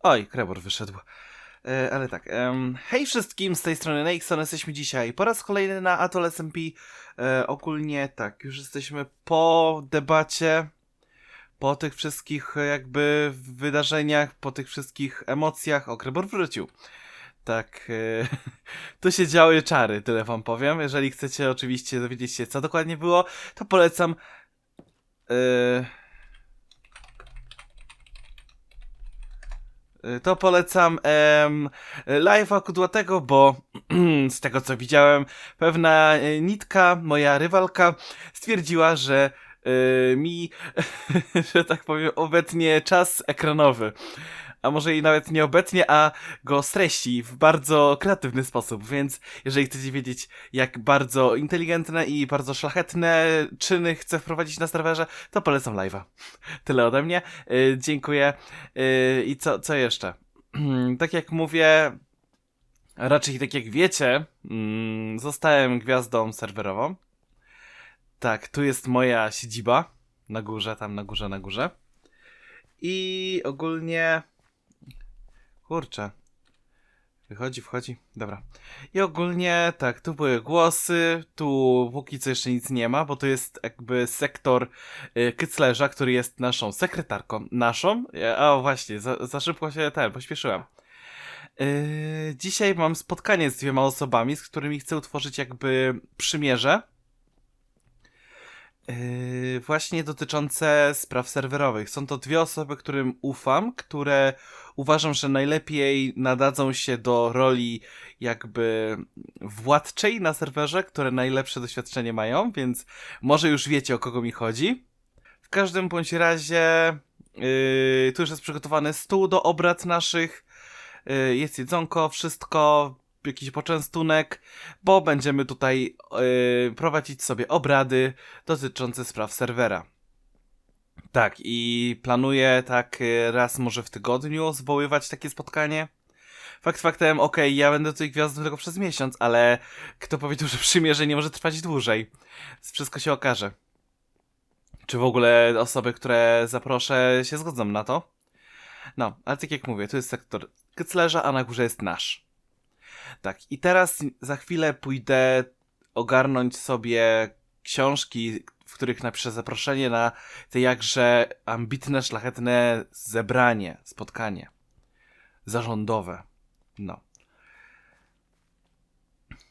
Oj, Krebor wyszedł. E, ale tak. em, hej wszystkim, z tej strony Nexon, jesteśmy dzisiaj po raz kolejny na Atol SMP. E, ogólnie tak, już jesteśmy po debacie, po tych wszystkich jakby wydarzeniach, po tych wszystkich emocjach. O, Krebor wrócił. Tak, e, tu się działy czary, tyle wam powiem. Jeżeli chcecie oczywiście dowiedzieć się, co dokładnie było, to polecam. E, to polecam em, live'a kudłatego, bo z tego co widziałem, pewna e, nitka, moja rywalka, stwierdziła, że e, mi, że tak powiem, obetnie czas ekranowy. A może i nawet nie obetnie, a go streści w bardzo kreatywny sposób, więc jeżeli chcecie wiedzieć, jak bardzo inteligentne i bardzo szlachetne czyny chcę wprowadzić na serwerze, to polecam live'a. Tyle ode mnie. Y, dziękuję. Y, I co, co jeszcze? tak jak mówię, raczej tak jak wiecie, mm, zostałem gwiazdą serwerową. Tak, tu jest moja siedziba. Na górze, tam na górze, na górze. I ogólnie. Kurczę. Wychodzi, wchodzi. Dobra. I ogólnie tak, tu były głosy, tu póki co jeszcze nic nie ma, bo to jest jakby sektor y, Kyclerza, który jest naszą sekretarką. Naszą? Ja- A właśnie, za, za szybko się ten, pośpieszyłem. Yy, dzisiaj mam spotkanie z dwiema osobami, z którymi chcę utworzyć jakby przymierze. Yy, właśnie dotyczące spraw serwerowych. Są to dwie osoby, którym ufam, które uważam, że najlepiej nadadzą się do roli jakby władczej na serwerze, które najlepsze doświadczenie mają, więc może już wiecie o kogo mi chodzi. W każdym bądź razie yy, tu już jest przygotowany stół do obrad naszych. Yy, jest jedzonko, wszystko, jakiś poczęstunek, bo będziemy tutaj yy, prowadzić sobie obrady dotyczące spraw serwera. Tak, i planuję tak y, raz może w tygodniu zwoływać takie spotkanie. Fakt faktem, okej, ja będę tutaj gwiazdą tylko przez miesiąc, ale kto powiedział, że przymierze nie może trwać dłużej? Wszystko się okaże. Czy w ogóle osoby, które zaproszę, się zgodzą na to? No, ale tak jak mówię, tu jest sektor Kyclerza, a na górze jest nasz. Tak, i teraz za chwilę pójdę ogarnąć sobie książki, w których napiszę zaproszenie na te jakże ambitne, szlachetne zebranie, spotkanie zarządowe. No.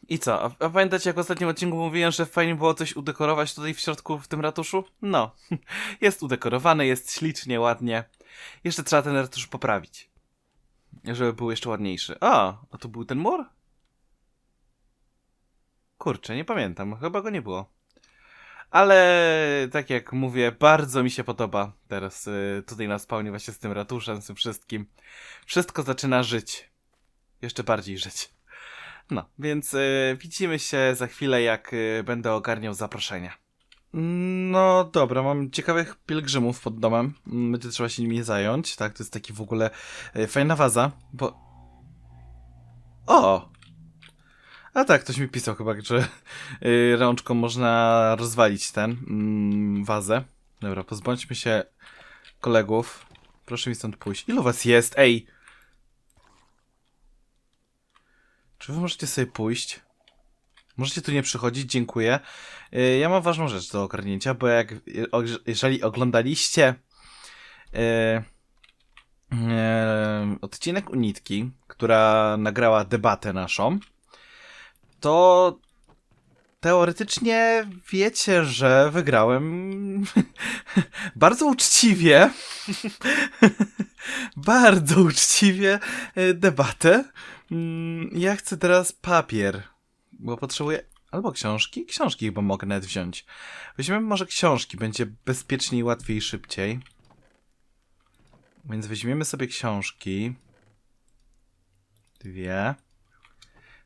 I co? A, a pamiętacie, jak w ostatnim odcinku mówiłem, że fajnie było coś udekorować tutaj w środku, w tym ratuszu? No. Jest udekorowany, jest ślicznie, ładnie. Jeszcze trzeba ten ratusz poprawić. Żeby był jeszcze ładniejszy. A, a to był ten mur? Kurczę, nie pamiętam. Chyba go nie było. Ale tak jak mówię, bardzo mi się podoba teraz y, tutaj na spawnie właśnie z tym ratuszem, z tym wszystkim. Wszystko zaczyna żyć. Jeszcze bardziej żyć. No, więc y, widzimy się za chwilę, jak y, będę ogarniał zaproszenia. No dobra, mam ciekawych pielgrzymów pod domem. Będzie trzeba się nimi zająć. Tak, to jest taki w ogóle y, fajna waza, bo... O! A tak, ktoś mi pisał chyba, że y, rączką można rozwalić ten mm, wazę. Dobra, pozbądźmy się kolegów. Proszę mi stąd pójść. Ilu was jest? Ej! Czy wy możecie sobie pójść? Możecie tu nie przychodzić, dziękuję. Y, ja mam ważną rzecz do ogarnięcia, bo jak y, jeżeli oglądaliście y, y, odcinek Unitki, która nagrała debatę naszą, to teoretycznie wiecie, że wygrałem bardzo uczciwie. bardzo uczciwie e, debatę. Mm, Ja chcę teraz papier, bo potrzebuję albo książki. Książki chyba mogę nawet wziąć. Weźmiemy może książki, będzie bezpieczniej, łatwiej i szybciej. Więc weźmiemy sobie książki. Dwie.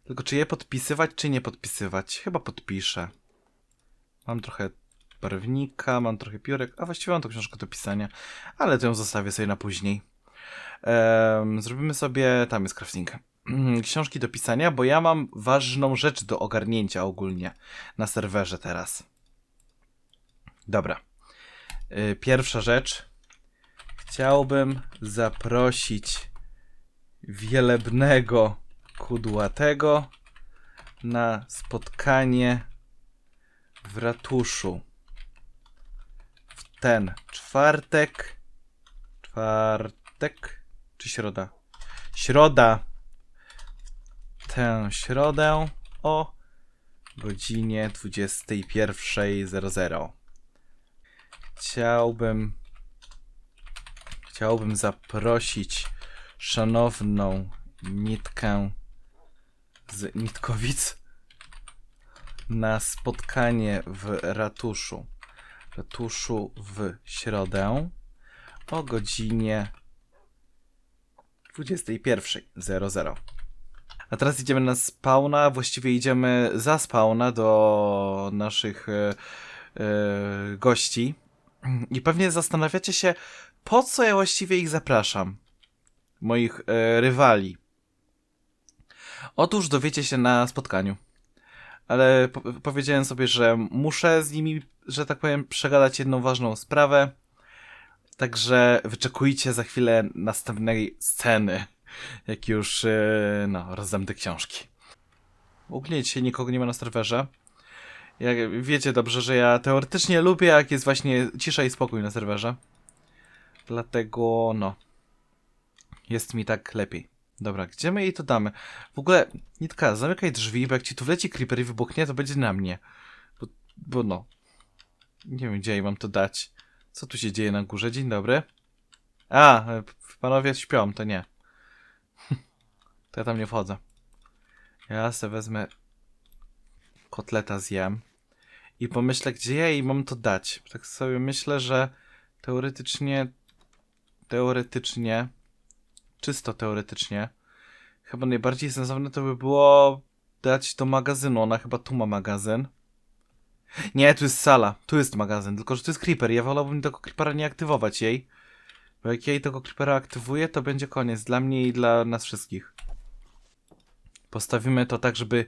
Tylko czy je podpisywać, czy nie podpisywać? Chyba podpiszę. Mam trochę barwnika, mam trochę piórek, a właściwie mam tą książkę do pisania, ale to ją zostawię sobie na później. Em, zrobimy sobie, tam jest crafting, książki do pisania, bo ja mam ważną rzecz do ogarnięcia ogólnie na serwerze teraz. Dobra. Y, Pierwsza rzecz. Chciałbym zaprosić wielebnego kudłatego na spotkanie w ratuszu w ten czwartek. Czwartek czy środa? Środa. Tę środę o godzinie 21.00. Chciałbym chciałbym zaprosić szanowną nitkę z Nitkowic na spotkanie w ratuszu. Ratuszu w środę o godzinie 21.00. A teraz idziemy na spawna, właściwie idziemy za spawna do naszych e, e, gości. I pewnie zastanawiacie się, po co ja właściwie ich zapraszam? Moich e, rywali. Otóż dowiecie się na spotkaniu. Ale po powiedziałem sobie, że muszę z nimi, że tak powiem, przegadać jedną ważną sprawę. Także wyczekujcie za chwilę następnej sceny, jak już e, no, rozdam te książki. Ogólnie dzisiaj nikogo nie ma na serwerze. Jak wiecie dobrze, że ja teoretycznie lubię, jak jest właśnie cisza i spokój na serwerze. Dlatego, no. Jest mi tak lepiej. Dobra, gdzie my jej to damy? W ogóle, Nitka, zamykaj drzwi, bo jak ci tu wleci creeper i wybuchnie, to będzie na mnie. Bo, bo no. Nie wiem, gdzie jej mam to dać. Co tu się dzieje na górze? Dzień dobry. A, e, panowie śpią, to nie. To ja tam nie wchodzę. Ja se wezmę kotleta zjem i pomyślę, gdzie ja jej mam to dać. Tak sobie myślę, że teoretycznie, teoretycznie, czysto teoretycznie, chyba najbardziej sensowne to by było dać do magazynu. Ona chyba tu ma magazyn. Nie, tu jest sala, tu jest magazyn, tylko że to jest creeper. Ja wolałbym tego creepera nie aktywować jej. Bo jak jej tego creepera aktywuję, to będzie koniec dla mnie i dla nas wszystkich. Postawimy to tak, żeby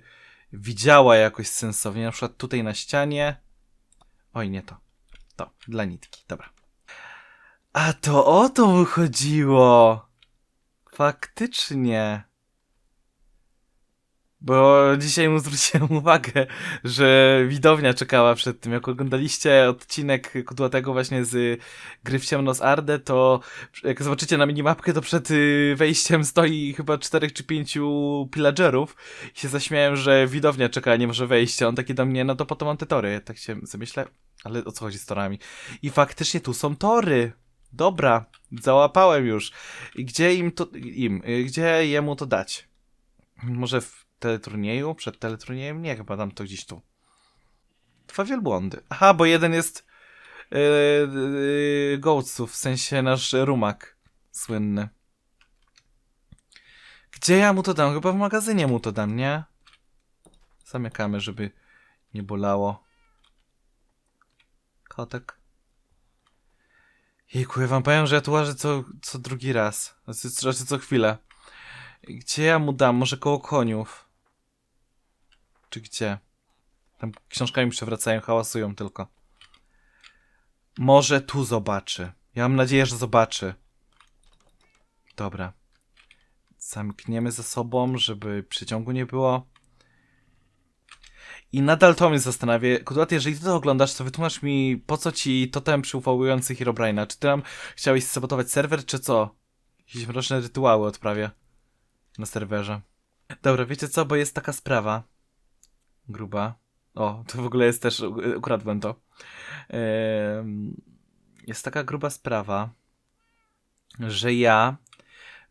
widziała jakoś sensownie. Na przykład tutaj na ścianie. Oj, nie to. To, dla nitki, dobra. A to o to mu chodziło. Faktycznie. Bo dzisiaj mu zwróciłem uwagę, że widownia czekała przed tym. Jak oglądaliście odcinek kudłatego właśnie z gry w ciemno z to jak zobaczycie na minimapkę, to przed y, wejściem stoi chyba czterech czy pięciu pillagerów. I się zaśmiałem, że widownia czeka, nie może wejść. A on taki do mnie, no to po to mam te tory. Tak się zamyślę, ale o co chodzi z torami? I faktycznie tu są tory. Dobra, załapałem już. Gdzie im to, im, y, gdzie jemu to dać? Może w teleturnieju? Przed teleturniejem? Nie, chyba dam to gdzieś tu. Dwa wielbłądy. Aha, bo jeden jest yy, yy, Goatsów, w sensie nasz rumak słynny. Gdzie ja mu to dam? Chyba w magazynie mu to dam, nie? Zamykamy, żeby nie bolało. Kotek. Jejku, ja wam powiem, że ja tu łażę co, co drugi raz. Znaczy, co chwilę. Gdzie ja mu dam? Może koło koniów? Czy gdzie? Tam książkami przewracają, hałasują tylko. Może tu zobaczy. Ja mam nadzieję, że zobaczy. Dobra. Zamkniemy za sobą, żeby przyciągu nie było. I nadal to mnie zastanawia. Kudulat, jeżeli ty to oglądasz, to wytłumacz mi, po co ci totem przywołujący Herobrine'a? Czy ty nam chciałeś sabotować serwer, czy co? Jakieś mroczne rytuały odprawia na serwerze. Dobra, wiecie co, bo jest taka sprawa. Gruba. O, to w ogóle jest też, ukradłem to. Jest taka gruba sprawa, że ja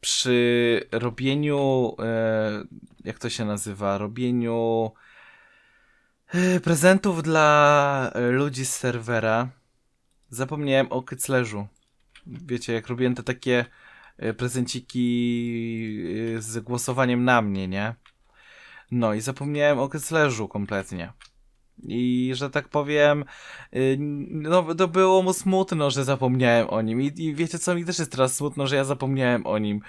przy robieniu, e, jak to się nazywa, robieniu e, prezentów dla ludzi z serwera, zapomniałem o kyclerzu. Wiecie, jak robiłem te takie e, prezenciki z głosowaniem na mnie, nie? No i zapomniałem o kyclerzu kompletnie. I że tak powiem, y, no to było mu smutno, że zapomniałem o nim. I, I wiecie co, mi też jest teraz smutno, że ja zapomniałem o nim.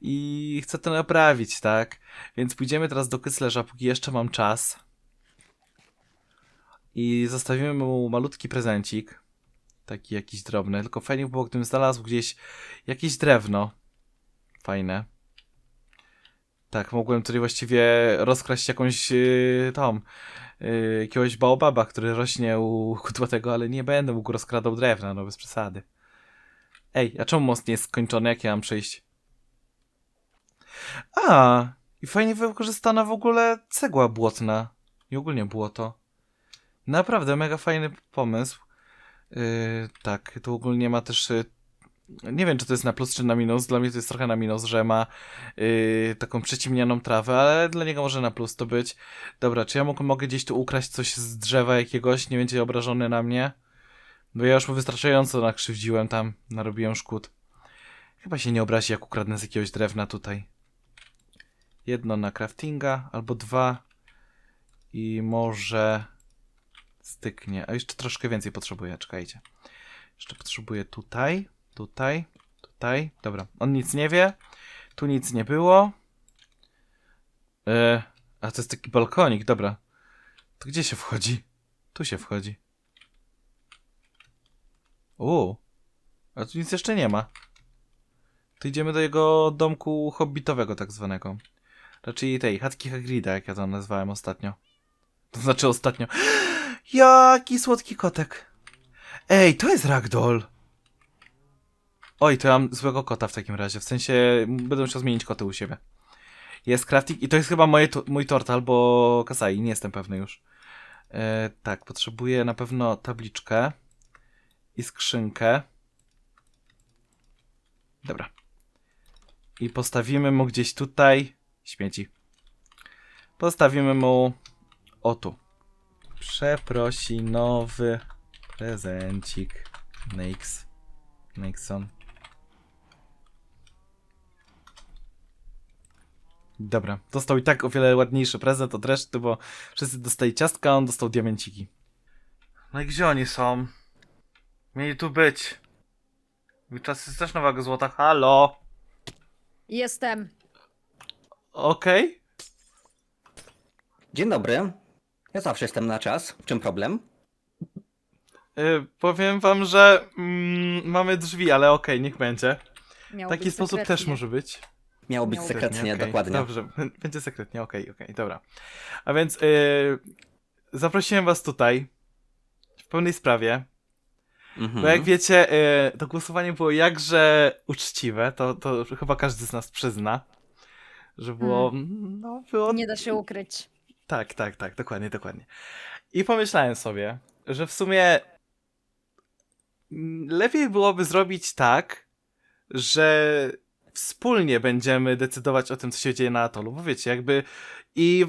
I chcę to naprawić, tak? Więc pójdziemy teraz do kyclerza, póki jeszcze mam czas. I zostawimy mu malutki prezencik. Taki jakiś drobny. Tylko fajnie by było, gdybym znalazł gdzieś jakieś drewno. Fajne. Tak, mogłem tutaj właściwie rozkraść jakąś yy, tą, yy, jakiegoś baobaba, który rośnie u kudłatego, ale nie będę mógł rozkradał drewna, no bez przesady. Ej, a czemu most nie jest skończony, jak ja mam przejść? A, i fajnie wykorzystana w ogóle cegła błotna. I ogólnie błoto. Naprawdę, mega fajny pomysł. Yy, tak, tu ogólnie ma też... Nie wiem, czy to jest na plus, czy na minus. Dla mnie to jest trochę na minus, że ma yy, taką przyciemnianą trawę, ale dla niego może na plus to być. Dobra, czy ja mogę, mogę gdzieś tu ukraść coś z drzewa jakiegoś? Nie będzie obrażony na mnie? Bo ja już mu wystarczająco nakrzywdziłem tam, narobiłem szkód. Chyba się nie obrazi, jak ukradnę z jakiegoś drewna tutaj. Jedno na craftinga, albo dwa. I może styknie. A jeszcze troszkę więcej potrzebuję, czekajcie. Jeszcze potrzebuję tutaj, tutaj, tutaj. Dobra, on nic nie wie. Tu nic nie było. E, a to jest taki balkonik, dobra. To gdzie się wchodzi? Tu się wchodzi. U, a tu nic jeszcze nie ma. To idziemy do jego domku hobbitowego tak zwanego. Raczej tej chatki Hagrida, jak ja to nazwałem ostatnio. To znaczy ostatnio. Jaki słodki kotek. Ej, to jest ragdoll. Oj, to ja mam złego kota w takim razie. W sensie będę musiał zmienić koty u siebie. Jest crafting i to jest chyba moje, mój tort albo kasai, nie jestem pewny już. E, tak, potrzebuję na pewno tabliczkę i skrzynkę. Dobra. I postawimy mu gdzieś tutaj. Śmieci. Postawimy mu o tu. Przeprosi nowy prezencik. Nix. Nixon. Dobra, dostał i tak o wiele ładniejszy prezent od reszty, bo wszyscy dostali ciastka, a on dostał diamenciki. No i gdzie oni są? Mieli tu być. Czas jest też nowego złota. Halo! Jestem. Okej? Dzień dobry. Ja zawsze jestem na czas. W czym problem? Y, powiem wam, że mm, mamy drzwi, ale okej, niech będzie. Miał Taki być sposób też sekretnie. może być. Miało być Miało sekretnie, okej, dokładnie. Dobrze, będzie sekretnie, okej, okej, dobra. A więc y, zaprosiłem was tutaj w pełnej sprawie, Mhm. bo jak wiecie, y, to głosowanie było jakże uczciwe, to, to chyba każdy z nas przyzna, że było, no było Nie da się ukryć. Tak, tak, tak, dokładnie, dokładnie. I pomyślałem sobie, że w sumie mm, lepiej byłoby zrobić tak, że wspólnie będziemy decydować o tym, co się dzieje na atolu. Bo wiecie, jakby i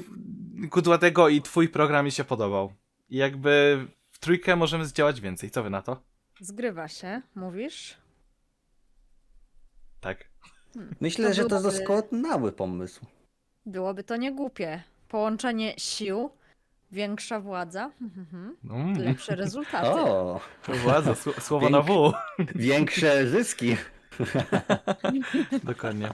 Kudłatego i twój program mi się podobał. I jakby w trójkę możemy zdziałać więcej. Co wy na to? Zgrywa się, mówisz? Tak. Myślę, To że to byłoby- doskonały pomysł. Byłoby to niegłupie. Połączenie sił, większa władza, mhm, Mm, lepsze rezultaty. O, władza, sł- słowo na W. większe zyski. Dokładnie.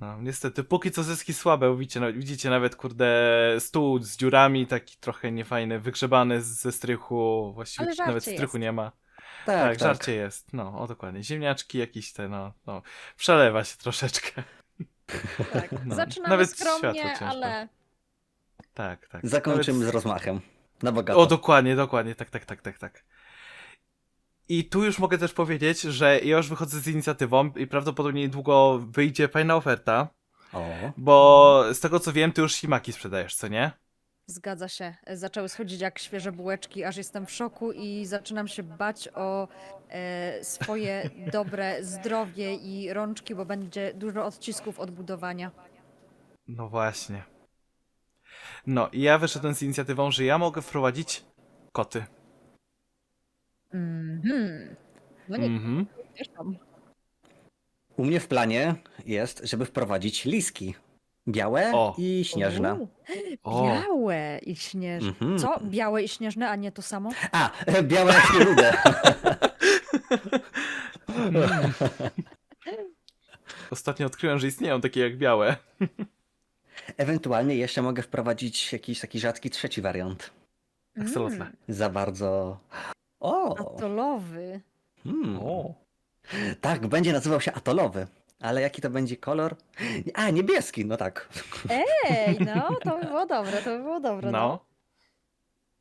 No, niestety, póki co zyski słabe, widzicie, no, widzicie nawet, kurde, stół z dziurami, taki trochę niefajny, wygrzebany z- ze strychu, właściwie Ale żarcie nawet strychu jest. nie ma. Tak, Tak, tak. żarcie jest, no, o dokładnie, ziemniaczki jakieś te, no, no, przelewa się troszeczkę. Tak. No, Zaczynamy nawet skromnie, ciężko. ale Tak, tak. Zakończymy Nawet- z rozmachem. Na bogato. O, dokładnie, dokładnie, tak, tak, tak, tak, tak. I tu już mogę też powiedzieć, że ja już wychodzę z inicjatywą i prawdopodobnie niedługo wyjdzie fajna oferta, O, bo z tego co wiem, ty już ślimaki sprzedajesz, co nie? zgadza się. Zaczęły schodzić jak świeże bułeczki, aż jestem w szoku i zaczynam się bać o e, swoje dobre zdrowie i rączki, bo będzie dużo odcisków od budowania. No właśnie. No, i ja wyszedłem z inicjatywą, że ja mogę wprowadzić koty. Mhm. No nie, Mhm. wiesz tam. u mnie w planie jest, żeby wprowadzić liski. Białe O. i śnieżne. U, O. Białe i śnieżne. Mhm. Co? Białe i śnieżne, a nie to samo? A, białe jak nie lubię. Ostatnio odkryłem, że istnieją takie jak białe. Ewentualnie jeszcze mogę wprowadzić jakiś taki rzadki trzeci wariant. Absolutnie. Mm, Za bardzo... O, atolowy. hmm. O. Tak, będzie nazywał się atolowy. Ale jaki to będzie kolor? A, niebieski, no tak. Ej, no, to by było dobre, to by było dobre. No. No.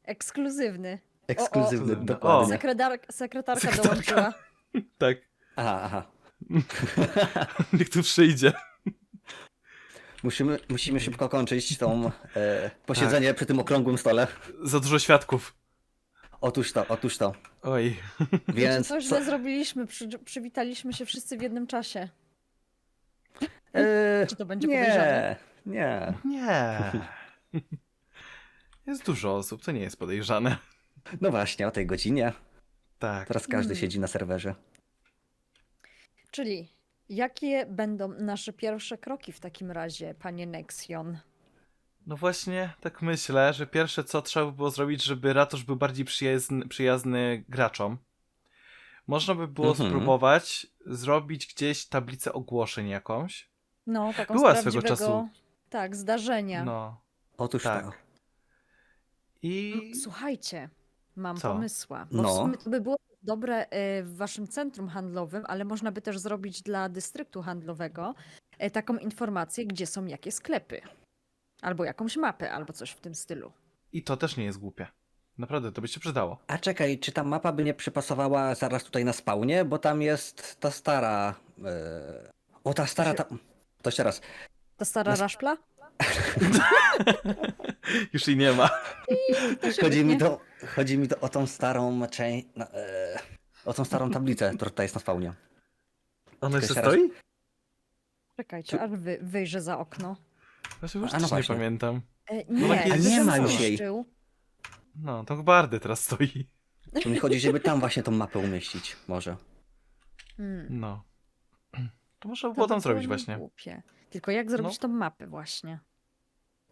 Ekskluzywny. Ekskluzywny, O. dokładnie. Sekretar sekretarka Sekretarka. dołączyła. Tak. Aha, aha. Niech tu przyjdzie. Musimy, musimy szybko kończyć tą e, posiedzenie przy tym okrągłym stole. Za dużo świadków. Otóż to, otóż to. Oj. Więc Co co, źle zrobiliśmy? Przy, przywitaliśmy się wszyscy w jednym czasie. e, Czy to będzie podejrzane? nie, nie. Nie. Jest dużo osób, to nie jest podejrzane. No właśnie, o tej godzinie. Tak. Teraz każdy Mm. siedzi na serwerze. Czyli jakie będą nasze pierwsze kroki w takim razie, panie Nexion? No właśnie, tak myślę, że pierwsze co trzeba by było zrobić, żeby ratusz był bardziej przyjazny, przyjazny graczom. Można by było Mhm. spróbować zrobić gdzieś tablicę ogłoszeń jakąś. No, taką Była z swego czasu. Tak, zdarzenia. No. Otóż Tak. to. I Mm, Słuchajcie, mam Co? pomysła. Bo No. w sumie to by było dobre e, w waszym centrum handlowym, ale można by też zrobić dla dystryktu handlowego e, taką informację, gdzie są jakie sklepy. Albo jakąś mapę, albo coś w tym stylu. I to też nie jest głupie. Naprawdę, to by się przydało. A czekaj, czy ta mapa by nie przypasowała zaraz tutaj na spawnie? Bo tam jest ta stara. E... O, ta stara. Ta... To jeszcze raz. Ta stara Nas- raszpla? Już jej nie ma. Chodzi mi, to, chodzi mi to o tą starą część. No, e... O tą starą tablicę, która tutaj jest na spawnie. Ona jeszcze jeszcze raz. stoi? Czekajcie, aż wy, wyjrzę za okno. Właśnie już A, no też nie właśnie. pamiętam. E, No nie, takie to jest- nie ma już jej. zniszczył. No, to chyba Ardy teraz stoi. Tu mi chodzi, żeby tam właśnie tą mapę umieścić. Może. Hmm. No. To można To było tam by zrobić było właśnie. Głupie. Tylko jak zrobić No. tą mapę właśnie?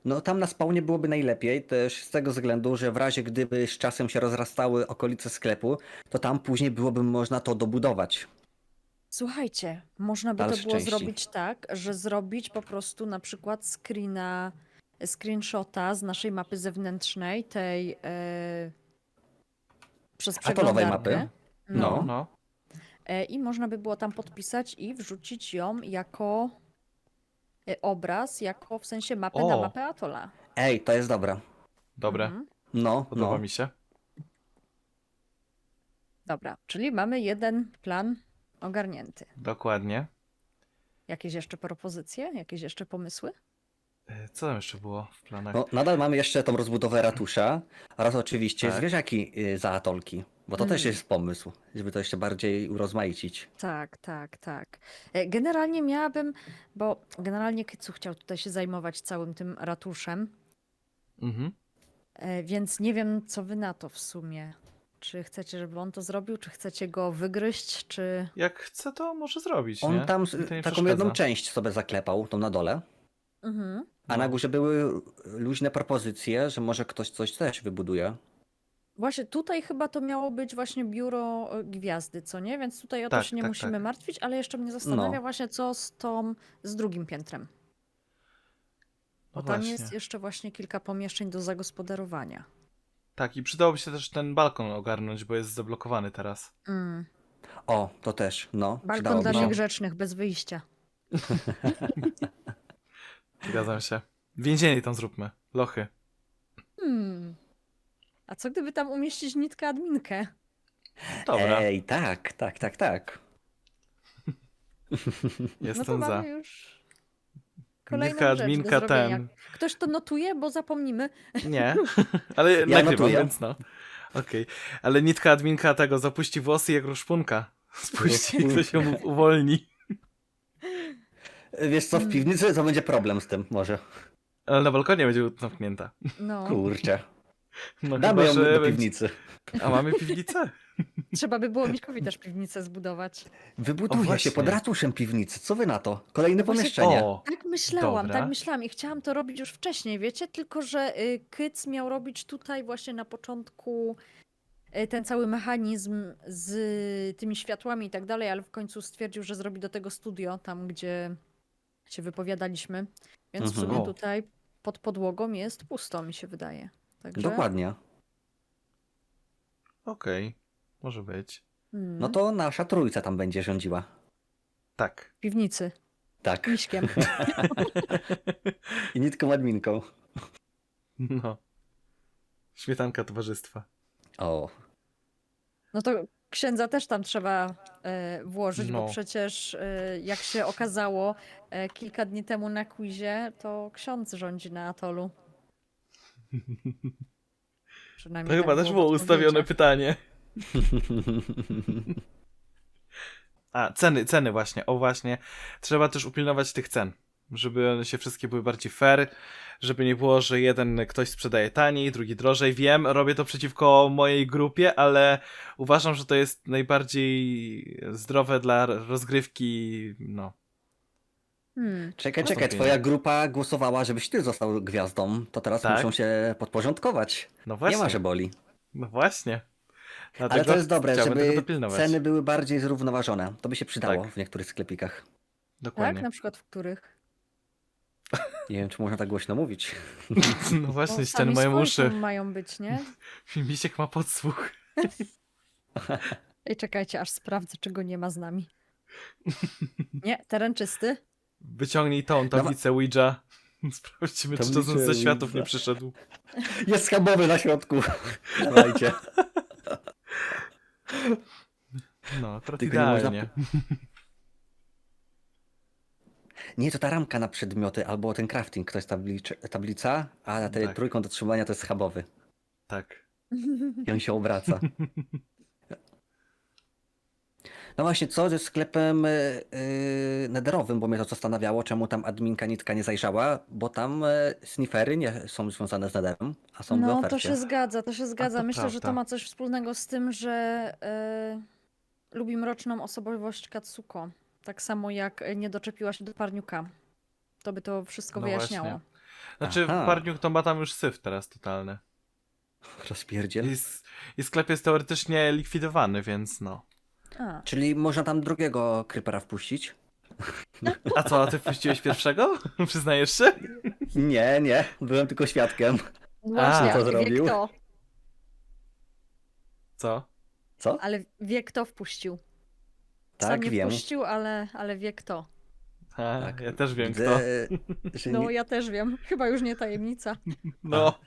No tam na spawnie byłoby najlepiej, też z tego względu, że w razie gdyby z czasem się rozrastały okolice sklepu, to tam później byłoby można to dobudować. Słuchajcie, można by to było części. zrobić tak, że zrobić po prostu na przykład screena, screenshota z naszej mapy zewnętrznej, tej e, przez przeglądarkę. mapy. No. No, no. E, I można by było tam podpisać i wrzucić ją jako e, obraz, jako w sensie mapę na O! mapę Atola. Ej, to jest dobre. Dobre. Mhm. No, Podoba no. mi się. Dobra, czyli mamy jeden plan ogarnięty. Dokładnie. Jakieś jeszcze propozycje? Jakieś jeszcze pomysły? E, Co tam jeszcze było w planach? no. Nadal mamy jeszcze tą rozbudowę ratusza oraz oczywiście Tak. zwierzaki y, za atolki, bo to też Mm. jest pomysł, żeby to jeszcze bardziej urozmaicić. Tak, tak, tak. E, Generalnie miałabym, bo generalnie Kycu chciał tutaj się zajmować całym tym ratuszem, Mhm. e, więc nie wiem, co wy na to w sumie. Czy chcecie, żeby on to zrobił, czy chcecie go wygryźć, czy... Jak chce, to może zrobić, On nie? tam Mi to nie taką przeszkadza. jedną część sobie zaklepał, tą na dole, Mhm. a No. na górze były luźne propozycje, że może ktoś coś też wybuduje. Właśnie tutaj chyba to miało być właśnie biuro e, gwiazdy, co nie? Więc tutaj o to Tak, się nie tak, musimy tak. martwić, ale jeszcze mnie zastanawia No. właśnie, co z tą, z drugim piętrem. Bo No tam właśnie. jest jeszcze właśnie kilka pomieszczeń do zagospodarowania. Tak, i przydałoby się też ten balkon ogarnąć, bo jest zablokowany teraz. Mm. O, to też, no. Balkon przydałoby dla się. niegrzecznych, bez wyjścia. Zgadzam się. Więzienie tam zróbmy. Lochy. Hmm. A co gdyby tam umieścić nitkę adminkę? Dobra, Ej, tak, tak, tak, tak. No to jestem za. mamy już kolejną Nitka, rzecz do adminka, zrobienia. ten. Ktoś to notuje, bo zapomnimy. Nie, ale nagrywam, notuję. więc no. Okej, ale nitka adminka tego zapuści włosy jak ruszpunka. Spuści, ktoś ją uwolni. Wiesz co, w piwnicy to będzie problem z tym, może. Ale na balkonie będzie zamknięta. No, Kurczę. No Damy ją chyba, że do będzie- piwnicy. A mamy piwnicę? Trzeba by było Miśkowi też piwnicę zbudować. Wybuduje się właśnie. pod ratuszem piwnicy. Co wy na to? Kolejne Właśnie- pomieszczenie. O, Tak myślałam, Dobra. tak myślałam i chciałam to robić już wcześniej, wiecie? Tylko, że y, Kyc miał robić tutaj właśnie na początku y, ten cały mechanizm z tymi światłami i tak dalej, ale w końcu stwierdził, że zrobi do tego studio, tam gdzie się wypowiadaliśmy. Więc w Mhm. sumie O. tutaj pod podłogą jest pusto, mi się wydaje. Także, Dokładnie. okej. Może być. Mm. No to nasza trójca tam będzie rządziła. Tak. W piwnicy. Tak. Miśkiem. I nitką adminką. No. Śmietanka towarzystwa. O. No to księdza też tam trzeba e, włożyć, No. bo przecież e, jak się okazało e, kilka dni temu na quizie, to ksiądz rządzi na atolu. To Przynajmniej chyba tak też było ustawione pytanie. A, ceny, ceny właśnie, o właśnie. Trzeba też upilnować tych cen, żeby one się wszystkie były bardziej fair, żeby nie było, że jeden ktoś sprzedaje taniej, drugi drożej. Wiem, robię to przeciwko mojej grupie, ale uważam, że to jest najbardziej zdrowe dla rozgrywki, no. Hmm. Czekaj, czekaj, twoja grupa głosowała, żebyś ty został gwiazdą. To teraz Tak. muszą się podporządkować. No właśnie. Nie ma, że boli. No właśnie. Ale Dlatego to jest dobre, chciałbym tego żeby dopilnować. ceny były bardziej zrównoważone. To by się przydało Tak. w niektórych sklepikach. Dokładnie. Tak? Na przykład w których? Nie wiem, czy można tak głośno mówić. No właśnie, ściany sami mają swoi uszy. mają być, nie? Misiek ma podsłuch. Ej, czekajcie, aż sprawdzę, czy go nie ma z nami. Nie, teren czysty. Wyciągnij tą tablicę Ouija. Sprawdźmy, czy Tablicę czasem ze światów Ouija. nie przyszedł. Jest schabowy na środku. Dawajcie. No, Tylko nie można idealnie. Nie, to ta ramka na przedmioty albo ten crafting to jest tablic tablica, a ten Tak. trójkąt otrzymania to jest schabowy. Tak. I on się obraca. No właśnie, co ze sklepem yy, nederowym, bo mnie to zastanawiało, czemu tam adminka nitka nie zajrzała, bo tam e, sniffery nie są związane z nederem, a są w No, ofercie. to się zgadza, to się zgadza. to Myślę, że to prawda. ma coś wspólnego z tym, że e, lubi mroczną osobowość Katsuko. Tak samo jak nie doczepiła się do parniuka. To by to wszystko No wyjaśniało. właśnie. Znaczy, Aha. Parniuk to ma tam już syf teraz totalny. Rozpierdziel. I, s- I sklep jest teoretycznie likwidowany, więc no. A, Czyli można tam drugiego krypera wpuścić? A co, a ty wpuściłeś pierwszego? Przyznajesz się? Nie, nie, byłem tylko świadkiem. właśnie, co wie zrobił? kto. Co? Co? Ale wie kto wpuścił. Sam Tak, nie wiem. wpuścił, ale, ale wie kto. A, Tak. Ja też wiem kto. że No nie... ja też wiem. Chyba już nie tajemnica. No,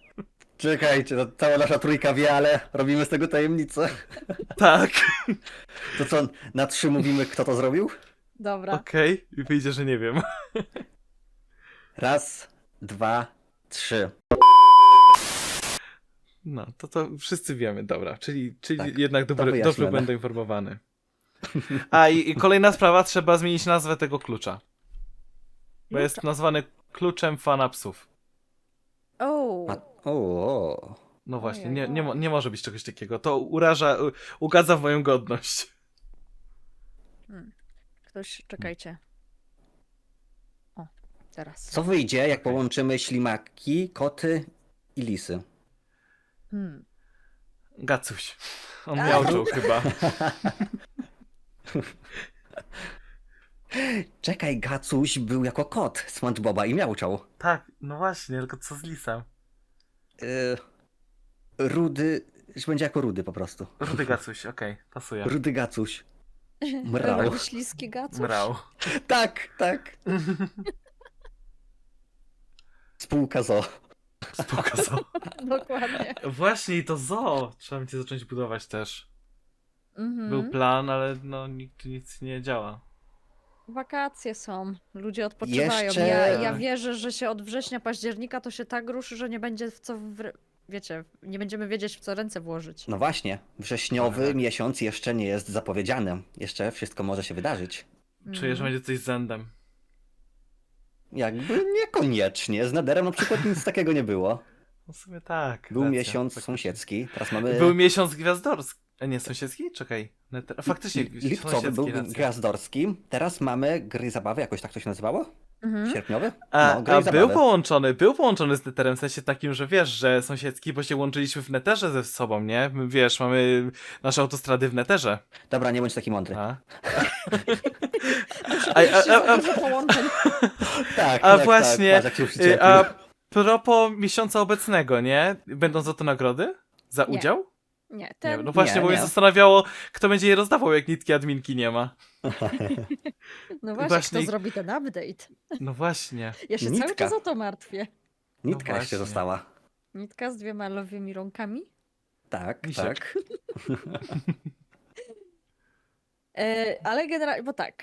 Czekajcie, to cała nasza trójka wie, ale robimy z tego tajemnicę. tak. To co, na trzy mówimy, kto to zrobił? Dobra. Okej, i wyjdzie, że nie wiem. Raz, dwa, trzy. No, to to wszyscy wiemy, dobra. Czyli, czyli Tak, jednak to dobry, dobrze będę informowany. A i, i kolejna sprawa, trzeba zmienić nazwę tego klucza. Bo jest nazwany kluczem fana psów. O, A, o, No właśnie, nie, nie, mo- nie może być czegoś takiego. To uraża, u- ugadza w moją godność. ktoś, czekajcie. O, teraz. co wyjdzie, jak połączymy ślimaki, koty i lisy? Hmm. Gacuś. On A, miałczył chyba. Czekaj, Gacuś był jako kot SpongeBoba i miałczał. Tak, no właśnie, tylko co z lisem? Yy, rudy, że będzie jako rudy po prostu. Rudy Gacuś, okej, pasuje. Rudy Gacuś. Mrał. Robi śliski gacuś? Mrał. Tak, tak. Spółka zo. Spoko, zo. Dokładnie. Właśnie, i to zo. Trzeba będzie zacząć budować też. Mhm. Był plan, ale no nikt nic nie działa. Wakacje są, ludzie odpoczywają. Jeszcze- Ja, ja wierzę, że się od września, października to się tak ruszy, że nie będzie w co, w... wiecie, nie będziemy wiedzieć w co ręce włożyć. No właśnie, wrześniowy Tak. miesiąc jeszcze nie jest zapowiedziany. Jeszcze wszystko może się wydarzyć. Czuję, że Mhm. będzie coś z zędem. Jakby niekoniecznie. Z Nederem na przykład nic takiego nie było. No w sumie tak. Był racja, miesiąc sąsiedzki, teraz mamy... Był miesiąc gwiazdorski. A nie, sąsiedzki? Czekaj. Neter- Faktycznie, Lipcowy był racja. gwiazdorski. Teraz mamy gry zabawy, jakoś tak to się nazywało? Mhm. Sierpniowy? A, No, gry a zabawy. był połączony, był połączony z Neterem, w sensie takim, że wiesz, że sąsiedzki, bo się łączyliśmy w Neterze ze sobą, nie? My, Wiesz, mamy nasze autostrady w Neterze. Dobra, nie bądź taki mądry. A, a, a, a. Tak, A tak, właśnie, tak, przyczepił. a propos miesiąca obecnego, nie? Będą za to nagrody? Za udział? Nie, Nie, ten... no właśnie, Nie, bo mnie nie. zastanawiało, kto będzie je rozdawał, jak nitki adminki nie ma. No właśnie, właśnie- kto zrobi ten update? No właśnie. Ja się cały Nitka. czas o to martwię. Nitka właśnie. jeszcze została. Nitka z dwiema lowymi rąkami. Tak, Misiek. tak. E, ale generalnie, bo tak.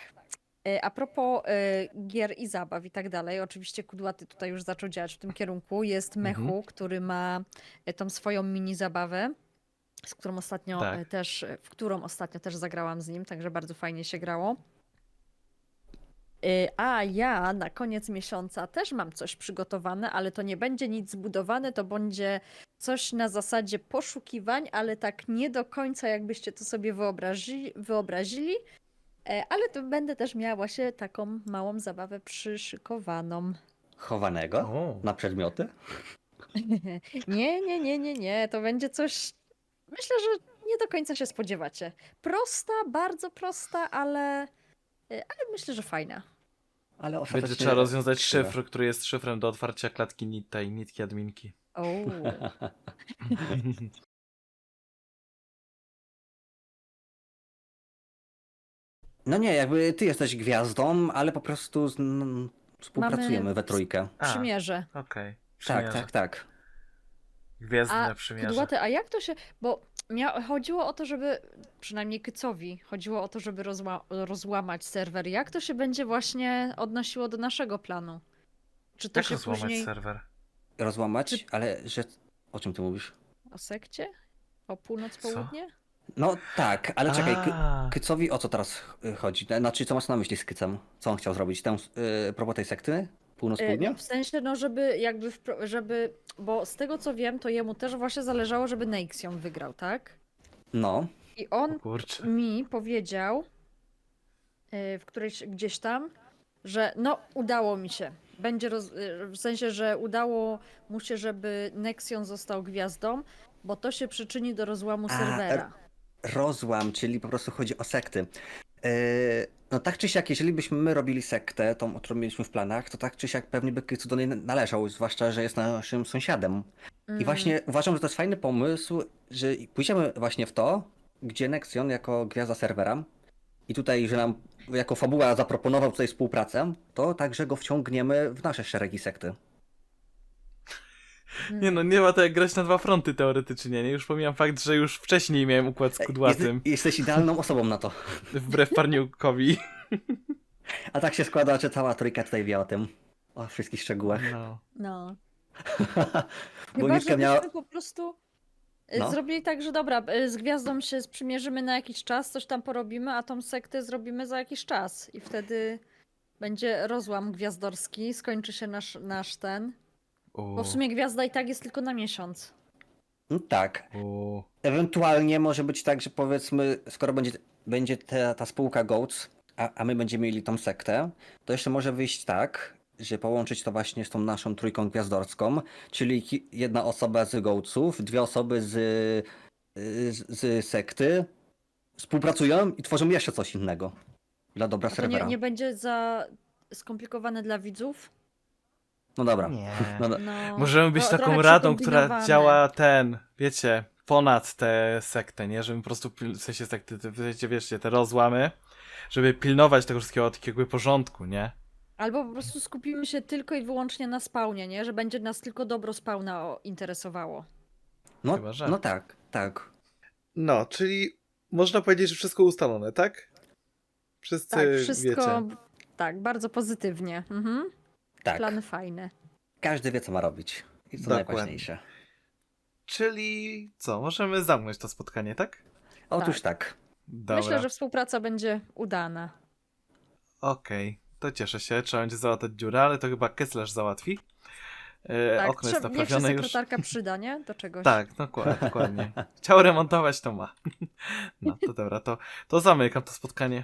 E, a propos e, gier i zabaw i tak dalej, oczywiście Kudłaty tutaj już zaczął działać w tym kierunku. Jest Mechu, Mhm. który ma e, tą swoją mini zabawę, z którą ostatnio Tak. e, też, w którą ostatnio też zagrałam z nim, także bardzo fajnie się grało. E, A ja na koniec miesiąca też mam coś przygotowane, ale to nie będzie nic zbudowane, to będzie coś na zasadzie poszukiwań, ale tak nie do końca, jakbyście to sobie wyobrazi, wyobrazili. E, Ale to będę też miała właśnie taką małą zabawę przyszykowaną. Chowanego O. na przedmioty. Nie, nie, nie, nie, nie. To będzie coś. Myślę, że nie do końca się spodziewacie. Prosta, bardzo prosta, ale. e, Ale myślę, że fajna. Ale Będzie trzeba rozwiązać szyfr, który jest szyfrem do otwarcia klatki nit tej nitki adminki. O. No nie, jakby ty jesteś gwiazdą, ale po prostu z, n, współpracujemy Mamy we trójkę. A, Przymierze. Okej. Tak, Przymierze. tak, tak. Gwiezdne A przymierze. kudłaty, a jak to się. Bo mia... chodziło o to, żeby. Przynajmniej Kycowi chodziło o to, żeby rozła... rozłamać serwer. Jak to się będzie właśnie odnosiło do naszego planu? Czy to Jak się rozłamać później. serwer? Rozłamać, Czy- ale że... O czym ty mówisz? O sekcie? O północ, Co? południe? No tak, ale czekaj, Ky- A, Kycowi o co teraz y, chodzi? Znaczy, co masz na myśli z Kycem? Co on chciał zrobić? Tę, y, propos tej sekty? Północ, E? W sensie, no, żeby jakby, wpro- żeby, bo z tego co wiem, to jemu też właśnie zależało, żeby Nexion wygrał, tak? No, I o on kurczę. mi powiedział e, w którejś gdzieś tam, że no udało mi się. Będzie roz, e, w sensie, że udało mu się, żeby Nexion został gwiazdą, bo to się przyczyni do rozłamu A, serwera. rozłam, czyli po prostu chodzi o sekty. Yy, no tak czy siak, jeżeli byśmy my robili sektę, tą, którą mieliśmy w planach, to tak czy siak pewnie by Kycu do niej należał, zwłaszcza, że jest naszym sąsiadem. I Mm. właśnie uważam, że to jest fajny pomysł, że pójdziemy właśnie w to, gdzie Nexion jako gwiazda serwera i tutaj, że nam jako fabuła zaproponował tutaj współpracę, to także go wciągniemy w nasze szeregi sekty. Nie no, nie ma to jak grać na dwa fronty teoretycznie, nie? Już pomijam fakt, że już wcześniej miałem układ z kudłatym, Jeste- jesteś idealną osobą na to. wbrew parniukowi. A tak się składa, że cała trójka tutaj wie o tym. O wszystkich szczegółach. No. No. Bo Chyba, miała... po prostu y, No. zrobili tak, że dobra, y, z gwiazdą się sprzymierzymy na jakiś czas, coś tam porobimy, a tą sektę zrobimy za jakiś czas. I wtedy będzie rozłam gwiazdorski, skończy się nasz, nasz ten. Bo w sumie gwiazda i tak jest tylko na miesiąc. No tak. u. Ewentualnie może być tak, że powiedzmy, skoro będzie, będzie ta, ta spółka GOATS, a, a my będziemy mieli tą sektę, to jeszcze może wyjść tak, że połączyć to właśnie z tą naszą trójką gwiazdorską, czyli ki- jedna osoba z GOATSów, dwie osoby z, z, z sekty współpracują i tworzą jeszcze coś innego dla dobra A to nie, serwera. nie będzie za skomplikowane dla widzów? No dobra. Nie. No, no. No, Możemy być taką trochę radą, która przekombinowane. działa ten, wiecie, ponad tę sektę, nie? Żeby po prostu, pil- w sensie sekty, te- wiecie, wiecie, te rozłamy, żeby pilnować tego wszystkiego od jakiegoś porządku, nie? Albo po prostu skupimy się tylko i wyłącznie na spawnie, nie? Że będzie nas tylko dobro spawna o- interesowało. No, Chyba, że. no tak, tak. No, czyli można powiedzieć, że wszystko ustalone, tak? Wszyscy Tak, wszystko. wiecie. Tak, bardzo pozytywnie. Mhm. Tak. Plany fajne. Każdy wie, co ma robić. I co Dokładnie. najważniejsze. Czyli co, możemy zamknąć to spotkanie, tak? Otóż tak. Dobra, Myślę, że współpraca będzie udana. okej. To cieszę się, trzeba będzie załatać dziurę, ale to chyba Kesslerz załatwi. E, Tak, okno jest naprawione już. sekretarka przyda, nie? Do czegoś. Tak, dokładnie, dokładnie. Chciał remontować, to ma. No to dobra, to, to zamykam to spotkanie.